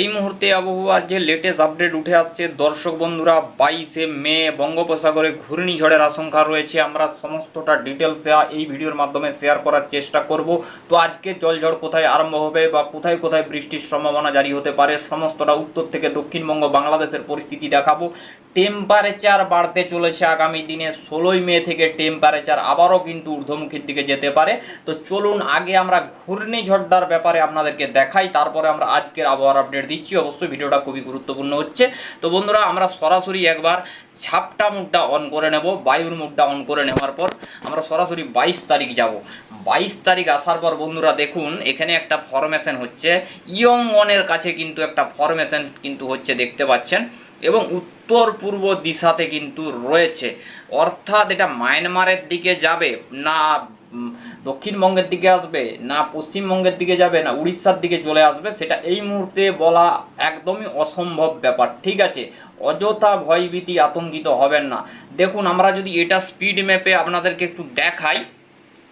এই মুহূর্তে আবহাওয়ার যে লেটেস্ট আপডেট উঠে আসছে, দর্শক বন্ধুরা, বাইশে মে, বঙ্গোপসাগরে ঘূর্ণিঝড়ের আশঙ্কা রয়েছে। আমরা সমস্তটা ডিটেলসে এই ভিডিওর মাধ্যমে শেয়ার করার চেষ্টা করব। তো আজকে জলঝড় কোথায় আরম্ভ হবে বা কোথায় কোথায় বৃষ্টির সম্ভাবনা জারি হতে পারে, সমস্তটা উত্তর থেকে দক্ষিণবঙ্গ, বাংলাদেশের পরিস্থিতি দেখাবো। টেম্পারেচার বাড়তে চলেছে আগামী দিনে। ষোলোই মে থেকে টেম্পারেচার আবারও কিন্তু ঊর্ধ্বমুখীর দিকে যেতে পারে। তো চলুন, আগে আমরা ঘূর্ণিঝড়টার ব্যাপারে আপনাদেরকে দেখাই, তারপরে আমরা আজকের আবহাওয়ার আপডেট দিচ্ছি। অবশ্যই ভিডিওটা খুবই গুরুত্বপূর্ণ হচ্ছে। তো বন্ধুরা, আমরা সরাসরি একবার ঝাপটা মুডটা অন করে নেব, বায়ুর মুডটা অন করে নেওয়ার পর আমরা সরাসরি বাইশ তারিখ যাব। বাইশ তারিখ আসার পর বন্ধুরা, দেখুন, এখানে একটা ফরমেশন হচ্ছে। ইয়ং ওয়ানের কাছে কিন্তু একটা ফরমেশন কিন্তু হচ্ছে, দেখতে পাচ্ছেন। এবং উত্তর পূর্ব দিশাতে কিন্তু রয়েছে। অর্থাৎ এটা মায়ানমারের দিকে যাবে, না দক্ষিণবঙ্গের দিকে আসবে, না, পশ্চিমবঙ্গের দিকে যাবে, না, উড়িষ্যার দিকে চলে আসবে, সেটা এই মুহূর্তে বলা একদমই অসম্ভব ব্যাপার। ঠিক আছে? অযথা ভয়ভীতি আতঙ্কিত হবেন না। দেখুন, আমরা যদি এটা স্পিড ম্যাপে আপনাদেরকে একটু দেখাই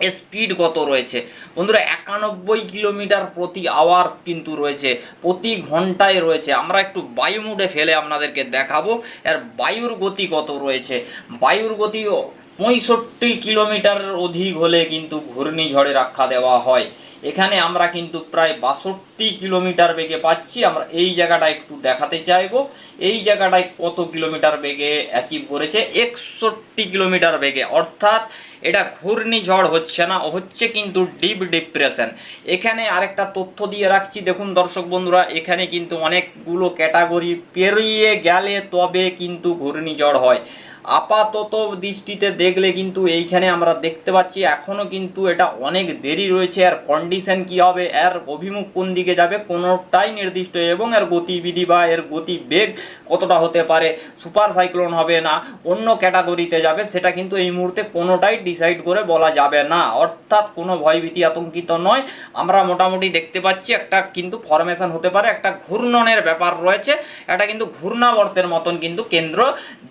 স্পিড কত রয়েছে? বন্ধুরা, একানব্বই কিলোমিটার প্রতি আওয়ার্স কিন্তু রয়েছে, প্রতি ঘন্টায় রয়েছে। আমরা একটু বায়ু মুডে ফেলে আপনাদেরকে দেখাবো। এর বায়ুর গতি কত রয়েছে? বায়ুর গতি পঁয়ষট্টি কিলোমিটারের অধিক হলে কিন্তু ঘূর্ণিঝড়ের আখ্যা দেওয়া হয়। এখানে আমরা কিন্তু প্রায় বাষট্টি কিলোমিটার বেগে পাচ্ছি। আমরা এই জায়গাটা একটু দেখাতে চাইব। এই জায়গাটায় কত কিলোমিটার বেগে অ্যাচিভ করেছে? একষট্টি কিলোমিটার বেগে। অর্থাৎ এটা ঘূর্ণিঝড় হচ্ছে না, হচ্ছে কিন্তু ডিপ ডিপ্রেশন এখানে আরেকটা তথ্য দিয়ে রাখছি। দেখুন দর্শক বন্ধুরা, এখানে কিন্তু অনেকগুলো ক্যাটাগরি পেরিয়ে গেলে তবে কিন্তু ঘূর্ণিঝড় হয়। আপাতত দৃষ্টিতে দেখলে কিন্তু এইখানে আমরা দেখতে পাচ্ছি এখনও কিন্তু এটা অনেক দেরি রয়েছে আর কন্ডিশন কি হবে, এর অভিমুখ কোন দিকে যাবে, কোনোটাই নির্দিষ্ট এবং এর গতিবিধি বা এর গতি বেগ কতটা হতে পারে সুপার সাইক্লোন হবে না, অন্য ক্যাটাগরিতে যাবে, সেটা কিন্তু এই মুহূর্তে কোনোটাই ডিসাইড করে বলা যাবে না। অর্থাৎ কোনো ভয়ভীতি আতঙ্কিত নয়। আমরা মোটামুটি দেখতে পাচ্ছি একটা কিন্তু ফরমেশন হতে পারে, একটা ঘূর্ণনের ব্যাপার রয়েছে, এটা কিন্তু ঘূর্ণাবর্তের মতন কিন্তু কেন্দ্র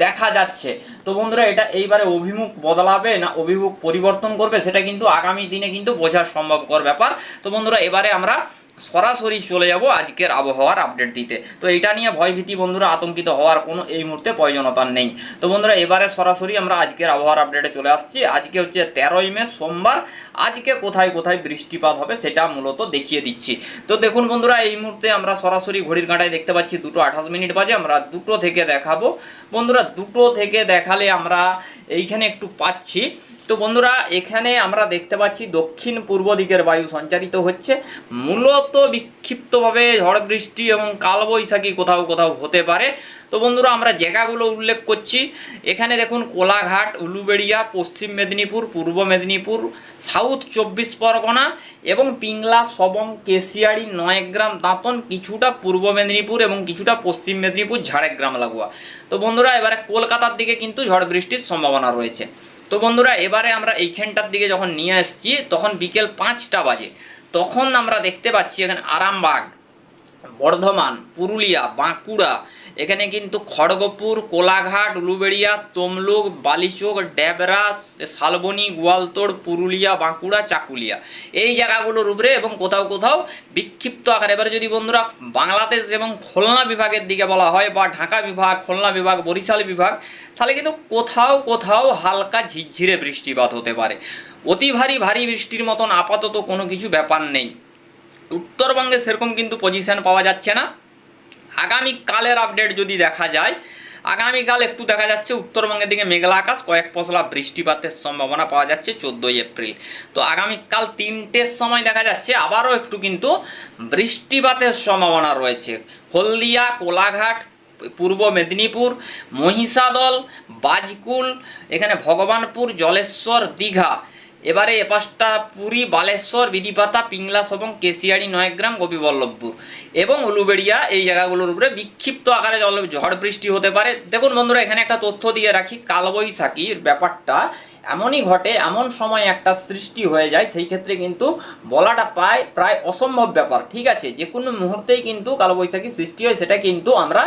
দেখা যাচ্ছে। তো বন্ধুরা, এটা এইবারে অভিমুখ বদলাবে না অভিমুখ পরিবর্তন করবে, সেটা কিন্তু আগামী দিনে কিন্তু বোঝা সম্ভবকর ব্যাপার। তো বন্ধুরা, এবারে আমরা সরাসরি চলে যাব আজকের আবহাওয়ার আপডেট দিতে। তো এটা নিয়ে ভয়ভীতি বন্ধুরা, আতঙ্কিত হওয়ার কোনো এই মুহূর্তে প্রয়োজনতা নেই। তো বন্ধুরা, এবারে সরাসরি আমরা আজকের আবহাওয়ার আপডেটে চলে আসছি। আজকে হচ্ছে তেরোই মে, সোমবার। আজকে কোথায় কোথায় বৃষ্টিপাত হবে সেটা মূলত দেখিয়ে দিচ্ছি। তো দেখুন বন্ধুরা, এই মুহূর্তে আমরা সরাসরি ঘড়ির কাঁটায় দেখতে পাচ্ছি দুটো আঠাশ মিনিট বাজে। আমরা দুটো থেকে দেখাবো। বন্ধুরা, দুটো থেকে দেখালে আমরা এইখানে একটু পাচ্ছি। তো বন্ধুরা, এখানে আমরা দেখতে পাচ্ছি দক্ষিণ পূর্ব দিকের বায়ু সঞ্চারিত হচ্ছে। মূলত বিক্ষিপ্তভাবে ঝড় বৃষ্টি এবং কালবৈশাখী কোথাও কোথাও হতে পারে। তো বন্ধুরা, আমরা জায়গাগুলো উল্লেখ করছি। এখানে দেখুন, কোলাঘাট, উলুবেড়িয়া, পশ্চিম মেদিনীপুর, পূর্ব মেদিনীপুর, সাউথ চব্বিশ পরগনা এবং পিংলা, সবং কেশিয়াড়ি নয়গ্রাম, দাঁতন, কিছুটা পূর্ব মেদিনীপুর এবং কিছুটা পশ্চিম মেদিনীপুর, ঝাড়গ্রাম, লাগোয়া। তো বন্ধুরা, এবারে কলকাতার দিকে কিন্তু ঝড় বৃষ্টির সম্ভাবনা রয়েছে। তো বন্ধুরা, এবারে আমরা এইখানটার দিকে যখন নিয়ে আসছি, তখন বিকেল পাঁচটা বাজে। তখন আমরা দেখতে পাচ্ছি এখানে আরামবাগ। বর্ধমান, পুরুলিয়া, বাঁকুড়া। এখানে কিন্তু খড়গপুর, কোলাঘাট, উলুবেড়িয়া, তমলুক, বালিচোক, ড্যাবরা, শালবনি, গোয়ালতোড়, পুরুলিয়া, বাঁকুড়া, চাকুলিয়া। এই জায়গাগুলোর উপরে এবং কোথাও কোথাও বিক্ষিপ্ত আকারে। এবারে যদি বন্ধুরা বাংলাদেশ এবং খুলনা বিভাগের দিকে বলা হয় বা ঢাকা বিভাগ, খুলনা বিভাগ, বরিশাল বিভাগ, তাহলে কিন্তু কোথাও কোথাও হালকা ঝিরঝিরে বৃষ্টিপাত হতে পারে। অতি ভারী ভারী বৃষ্টির মতন আপাতত কোনো কিছু ব্যাপার নেই। উত্তরবঙ্গে সেরকম কিন্তু পজিশন পাওয়া যাচ্ছে না। আগামী কালের আপডেট যদি দেখা যায়, আগামীকাল একটু দেখা যাচ্ছে উত্তরবঙ্গের দিকে মেঘলা আকাশ, কয়েক পশলা বৃষ্টিপাতের সম্ভাবনা পাওয়া যাচ্ছে চোদ্দোই এপ্রিল। তো আগামীকাল তিনটের সময় দেখা যাচ্ছে, আবারও একটু কিন্তু বৃষ্টিপাতের সম্ভাবনা রয়েছে। হলদিয়া, কোলাঘাট, পূর্ব মেদিনীপুর, মহিষাদল, বাজকুল, এখানে ভগবানপুর, জলেশ্বর, দীঘা। এবারে এ পাঁচটা পুরী, বালেশ্বর বিধিপাতা পিংলাস এবং কেশিয়াড়ি, নয়গ্রাম, গোপীবল্লভপুর এবং উলুবেড়িয়া এই জায়গাগুলোর উপরে বিক্ষিপ্ত আকারে জল ঝড় বৃষ্টি হতে পারে। দেখুন বন্ধুরা, এখানে একটা তথ্য দিয়ে রাখি, কালবৈশাখীর ব্যাপারটা এমনই ঘটে, এমন সময় একটা সৃষ্টি হয়ে যায়, সেই ক্ষেত্রে কিন্তু বলাটা প্রায় প্রায় অসম্ভব ব্যাপার, ঠিক আছে? যে কোনো মুহূর্তেই কিন্তু কালবৈশাখী সৃষ্টি হয়, সেটা কিন্তু আমরা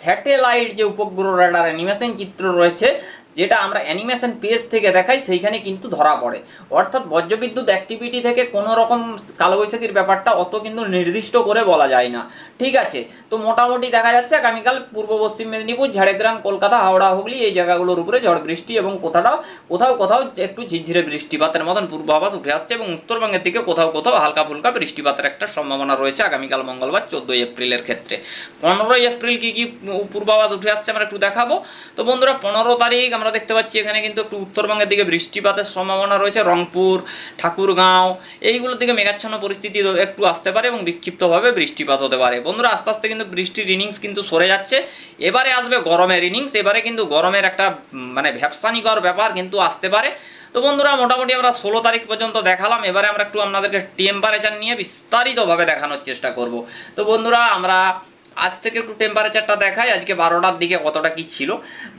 স্যাটেলাইট যে উপগ্রহ, রেডার অ্যানিমেশন চিত্র রয়েছে যেটা আমরা অ্যানিমেশন পেজ থেকে দেখাই, সেইখানে কিন্তু ধরা পড়ে। অর্থাৎ বজ্রবিদ্যুৎ অ্যাক্টিভিটি থেকে কোনো রকম কালবৈশাখীর ব্যাপারটা অত কিন্তু নির্দিষ্ট করে বলা যায় না। ঠিক আছে? তো মোটামুটি দেখা যাচ্ছে আগামীকাল পূর্ব পশ্চিম মেদিনীপুর, ঝাড়গ্রাম, কলকাতা, হাওড়া, হুগলি এই জায়গাগুলোর উপরে ঝড় বৃষ্টি এবং কোথাও কোথাও কোথাও একটু ঝিরঝিরে বৃষ্টিপাতের মতন পূর্বাভাস উঠে আসছে এবং উত্তরবঙ্গের দিকে কোথাও কোথাও হালকা ফুলকা বৃষ্টিপাতের একটা সম্ভাবনা রয়েছে আগামীকাল মঙ্গলবার, চোদ্দোই এপ্রিলের ক্ষেত্রে। পনেরোই এপ্রিল কী কী পূর্বাভাস উঠে আসছে আমরা একটু দেখাবো। তো বন্ধুরা, পনেরো তারিখ আমরা দেখতে পাচ্ছি এখানে কিন্তু একটু উত্তরবঙ্গের দিকে বৃষ্টিপাতের সম্ভাবনা রয়েছে। রংপুর, ঠাকুরগাঁও, এইগুলোর দিকে মেঘাচ্ছন্ন পরিস্থিতি একটু আসতে পারে এবং বিক্ষিপ্তভাবে বৃষ্টিপাত হতে পারে। বন্ধুরা, আস্তে আস্তে কিন্তু বৃষ্টির ইনিংস কিন্তু সরে যাচ্ছে। এবারে আসবে গরমের ইনিংস এবারে কিন্তু গরমের একটা মানে ভ্যাপসানিকর ব্যাপার কিন্তু আসতে পারে। তো বন্ধুরা, মোটামুটি আমরা ষোলো তারিখ পর্যন্ত দেখালাম। এবারে আমরা একটু আপনাদেরকে টেম্পারেচার নিয়ে বিস্তারিতভাবে দেখানোর চেষ্টা করব। তো বন্ধুরা, আমরা আজ থেকে একটু টেম্পারেচারটা দেখাই, আজকে বারোটার দিকে কতটা কি ছিল।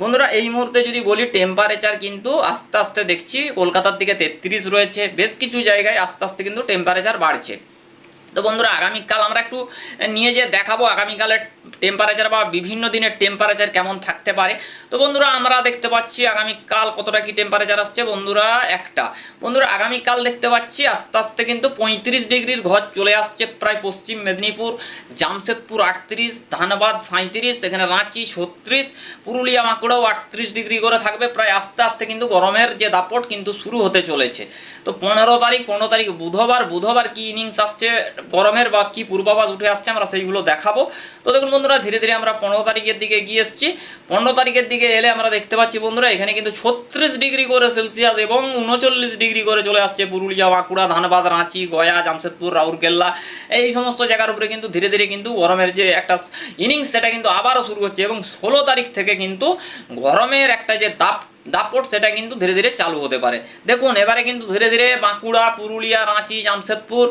বন্ধুরা, এই মুহূর্তে যদি বলি টেম্পারেচার কিন্তু আস্তে আস্তে দেখছি, কলকাতার দিকে তেত্রিশ রয়েছে, বেশ কিছু জায়গায় আস্তে আস্তে কিন্তু টেম্পারেচার বাড়ছে। তো বন্ধুরা, আগামীকাল আমরা একটু নিয়ে যে দেখাবো আগামীকালের টেম্পারেচার বা বিভিন্ন দিনের টেম্পারেচার কেমন থাকতে পারে। তো বন্ধুরা, আমরা দেখতে পাচ্ছি আগামীকাল কতটা কি টেম্পারেচার আসছে বন্ধুরা, একটা। বন্ধুরা, আগামীকাল দেখতে পাচ্ছি আস্তে আস্তে কিন্তু পঁয়ত্রিশ ডিগ্রির ঘর চলে আসছে প্রায় পশ্চিম মেদিনীপুর, জামশেদপুর আটত্রিশ, ধানবাদ সাঁত্রিশ এখানে রাঁচি ছত্রিশ, পুরুলিয়া বাঁকুড়াও আটত্রিশ ডিগ্রি করে থাকবে। প্রায় আস্তে আস্তে কিন্তু গরমের যে দাপট কিন্তু শুরু হতে চলেছে। তো পনেরো তারিখ পনেরো তারিখ, বুধবার বুধবার কি ইনিংস আসছে গরমের বা কি পূর্বাভাস উঠে আসছে, আমরা সেইগুলো দেখাবো। তো দেখুন বন্ধুরা, ধীরে ধীরে আমরা পনেরো তারিখের দিকে গিয়ে এসেছি। পনেরো তারিখের দিকে এলে আমরা দেখতে পাচ্ছি বন্ধুরা, এখানে কিন্তু ছত্রিশ ডিগ্রি করে সেলসিয়াস এবং উনচল্লিশ ডিগ্রি করে চলে আসছে পুরুলিয়া, বাঁকুড়া, ধানবাদ, রাঁচি, গয়া, জামশেদপুর, রাউরকেল্লা। এই সমস্ত জায়গার উপরে কিন্তু ধীরে ধীরে কিন্তু গরমের যে একটা ইনিংস সেটা কিন্তু আবারও শুরু হচ্ছে এবং ষোলো তারিখ থেকে কিন্তু গরমের একটা যে দাপ দাপট সেটা কিন্তু ধীরে ধীরে চালু হতে পারে। দেখুন, এবারে কিন্তু ধীরে ধীরে বাঁকুড়া, পুরুলিয়া, রাঁচি, জামশেদপুর,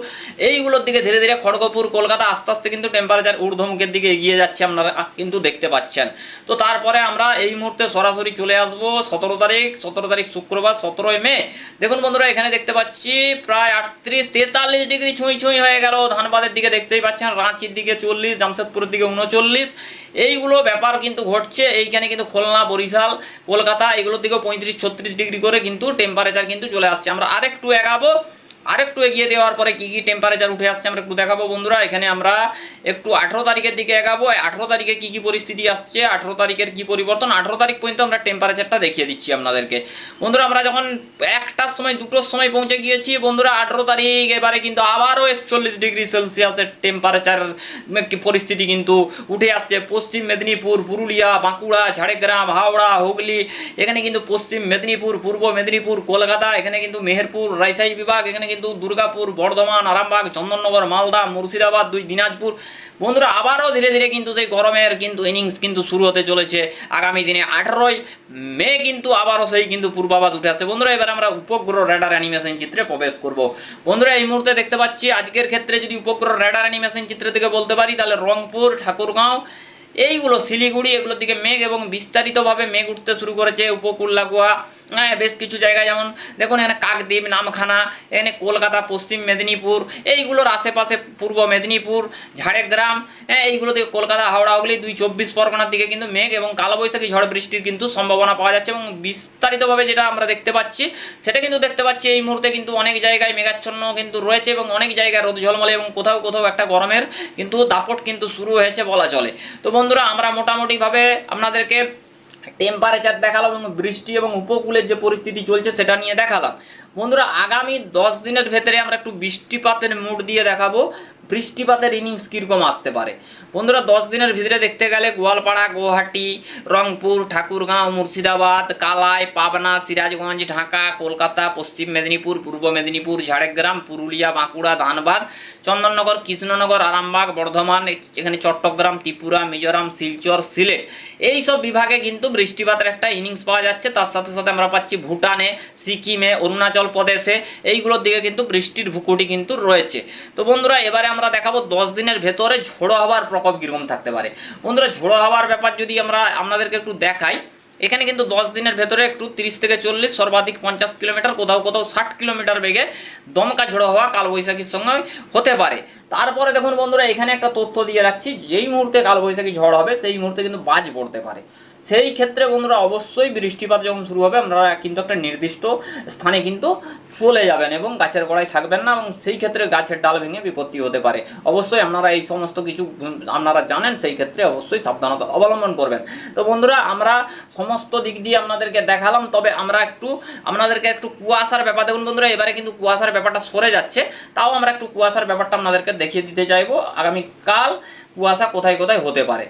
এইগুলোর দিকে ধীরে ধীরে খড়গপুর, কলকাতা আস্তে আস্তে কিন্তু টেম্পারেচার ঊর্ধ্বমুখের দিকে এগিয়ে যাচ্ছে আপনারা কিন্তু দেখতে পাচ্ছেন। তো তারপরে আমরা এই মুহূর্তে সরাসরি চলে আসব সতেরো তারিখ সতেরো তারিখ শুক্রবার, সতেরোই মে। দেখুন বন্ধুরা, এখানে দেখতে পাচ্ছি প্রায় আটত্রিশ, তেতাল্লিশ ডিগ্রি ছুঁই ছুঁই হয়ে গেল। ধানবাদের দিকে দেখতেই পাচ্ছেন, রাঁচির দিকে চল্লিশ, জামশেদপুরের দিকে উনচল্লিশ এইগুলো ব্যাপার কিন্তু ঘটছে। এইখানে কিন্তু খুলনা, বরিশাল, কলকাতা এগুলোর দিকেও পঁয়ত্রিশ ছত্রিশ ডিগ্রি করে কিন্তু টেম্পারেচার কিন্তু চলে আসছে। আমরা আরেকটু এগাবো। আরেকটু এগিয়ে দেওয়ার পরে কী কী টেম্পারেচার উঠে আসছে আমরা একটু দেখাবো বন্ধুরা। এখানে আমরা একটু আঠেরো তারিখের দিকে এগাবো। আঠেরো তারিখে কী কী পরিস্থিতি আসছে, আঠেরো তারিখের কী পরিবর্তন, আঠেরো তারিখ পর্যন্ত আমরা টেম্পারেচারটা দেখিয়ে দিচ্ছি আপনাদেরকে। বন্ধুরা, আমরা যখন একটার সময়, দুটোর সময় পৌঁছে গিয়েছি, বন্ধুরা, আঠেরো তারিখ, এবারে কিন্তু আবারও একচল্লিশ ডিগ্রি সেলসিয়াসের টেম্পারেচার পরিস্থিতি কিন্তু উঠে আসছে। পশ্চিম মেদিনীপুর, পুরুলিয়া, বাঁকুড়া, ঝাড়গ্রাম, হাওড়া, হুগলি, এখানে কিন্তু পশ্চিম মেদিনীপুর, পূর্ব মেদিনীপুর, কলকাতা, এখানে কিন্তু মেহেরপুর, রাজশাহী বিভাগ, এখানে কিন্তু দুর্গাপুর, বর্ধমান, আরামবাগ, চন্দননগর, মালদা, মুর্শিদাবাদ, দুই দিনাজপুর। বন্ধুরা, আবারও ধীরে ধীরে কিন্তু সেই গরমের কিন্তু ইনিংস কিন্তু শুরু হতে চলেছে। আগামী দিনে আঠারোই মে কিন্তু আবারও সেই কিন্তু পূর্বাভাস উঠে আসছে বন্ধুরা, এবার আমরা উপগ্রহ রেডার অ্যানিমেশন চিত্রে প্রবেশ করব। বন্ধুরা, এই মুহূর্তে দেখতে পাচ্ছি আজকের ক্ষেত্রে যদি উপগ্রহ রেডার অ্যানিমেশন চিত্র থেকে বলতে পারি, তাহলে রংপুর, ঠাকুরগাঁও এইগুলো শিলিগুড়ি, এগুলোর দিকে মেঘ এবং বিস্তারিতভাবে মেঘ উঠতে শুরু করেছে, উপকূল, লাগোয়া হ্যাঁ বেশ কিছু জায়গায় যেমন দেখুন এখানে কাকদ্বীপ, নামখানা, এখানে কলকাতা, পশ্চিম মেদিনীপুর, এইগুলোর আশেপাশে পূর্ব মেদিনীপুর, ঝাড়গ্রাম হ্যাঁ এইগুলো থেকে কলকাতা, হাওড়া, হুগলি, দুই চব্বিশ পরগনার দিকে কিন্তু মেঘ এবং কালবৈশাখী ঝড় বৃষ্টির কিন্তু সম্ভাবনা পাওয়া যাচ্ছে এবং বিস্তারিতভাবে যেটা আমরা দেখতে পাচ্ছি, সেটা কিন্তু দেখতে পাচ্ছি এই মুহূর্তে কিন্তু অনেক জায়গায় মেঘাচ্ছন্ন কিন্তু রয়েছে এবং অনেক জায়গায় রোদ ঝলমলে এবং কোথাও কোথাও একটা গরমের কিন্তু দাপট কিন্তু শুরু হয়েছে বলা চলে। তো বন্ধুরা, আমরা মোটামুটিভাবে আপনাদেরকে টেম্পারেচার দেখালাম এবং বৃষ্টি এবং উপকূলের যে পরিস্থিতি চলছে সেটা নিয়ে দেখালাম। বন্ধুরা, আগামী দশ দিনের ভেতরে আমরা একটু বৃষ্টিপাতের মুড দিয়ে দেখাবো। বৃষ্টিপাতের ইনিংস কীরকম আসতে পারে। বন্ধুরা, দশ দিনের ভিতরে দেখতে গেলে গোয়ালপাড়া, গুয়াহাটি, রংপুর, ঠাকুরগাঁও, মুর্শিদাবাদ, কালাই, পাবনা, সিরাজগঞ্জ, ঢাকা, কলকাতা, পশ্চিম মেদিনীপুর, পূর্ব মেদিনীপুর, ঝাড়গ্রাম, পুরুলিয়া, বাঁকুড়া, ধানবাদ, চন্দননগর, কৃষ্ণনগর, আরামবাগ, বর্ধমান এখানে চট্টগ্রাম, ত্রিপুরা, মিজোরাম, শিলচর, সিলেট। এই সব বিভাগে কিন্তু বৃষ্টিপাতের একটা ইনিংস পাওয়া যাচ্ছে। তার সাথে সাথে আমরা পাচ্ছি ভুটানে, সিকিমে, অরুণাচল প্রদেশে এইগুলোর দিকে কিন্তু বৃষ্টির ভুকুটি কিন্তু রয়েছে। তো বন্ধুরা, এবারে আমরা দেখাবো দশ দিনের ভেতরে ঝোড়ো হওয়ার প্রকোপ কীরকম থাকতে পারে। বন্ধুরা, ঝোড়ো হওয়ার ব্যাপার যদি আমরা আপনাদেরকে একটু দেখাই, এখানে কিন্তু দশ দিনের ভেতরে একটু তিরিশ থেকে চল্লিশ, সর্বাধিক পঞ্চাশ কিলোমিটার, কোথাও কোথাও ষাট কিলোমিটার বেগে দমকা ঝোড়ো হওয়া কালবৈশাখীর সঙ্গে হতে পারে। তারপরে দেখুন বন্ধুরা, এখানে একটা তথ্য দিয়ে রাখছি, যেই মুহূর্তে কালবৈশাখী ঝড় হবে, সেই মুহূর্তে কিন্তু বাজ পড়তে পারে। সেই ক্ষেত্রে বন্ধুরা অবশ্যই বৃষ্টিপাত যখন শুরু হবে, আপনারা কিন্তু একটা নির্দিষ্ট স্থানে কিন্তু চলে যাবেন এবং গাছের গোড়ায় থাকবেন না এবং সেই ক্ষেত্রে গাছের ডাল ভেঙে বিপত্তি হতে পারে। অবশ্যই আপনারা এই সমস্ত কিছু আপনারা জানেন, সেই ক্ষেত্রে অবশ্যই সাবধানতা অবলম্বন করবেন। তো বন্ধুরা, আমরা সমস্ত দিক দিয়ে আপনাদেরকে দেখালাম, তবে আমরা একটু, আপনাদেরকে একটু কুয়াশার ব্যাপার দেখুন বন্ধুরা, এবারে কিন্তু কুয়াশার ব্যাপারটা সরে যাচ্ছে। তাও আমরা একটু কুয়াশার ব্যাপারটা আপনাদেরকে দেখিয়ে দিতে চাইব, আগামীকাল কুয়াশা কোথায় কোথায় হতে পারে।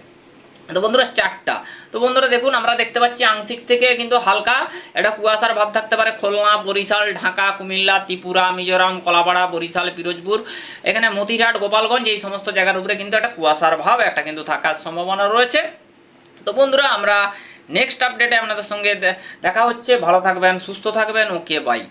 তো বন্ধুরা চারটা। তো বন্ধুরা দেখুন, আমরা দেখতে পাচ্ছি আংশিক থেকে কিন্তু হালকা একটা কুয়াশার ভাব থাকতে পারে। খুলনা, বরিশাল, ঢাকা, কুমিল্লা, ত্রিপুরা, মিজোরাম, কলাপাড়া, বরিশাল, পিরোজপুর, এখানে মতিরহাট, গোপালগঞ্জ, এই সমস্ত জায়গার উপরে কিন্তু একটা কুয়াশার ভাব, একটা কিন্তু থাকার সম্ভাবনা রয়েছে। তো বন্ধুরা, আমরা নেক্সট আপডেটে আপনাদের সঙ্গে দেখা হচ্ছে। ভালো থাকবেন, সুস্থ থাকবেন। Okay bye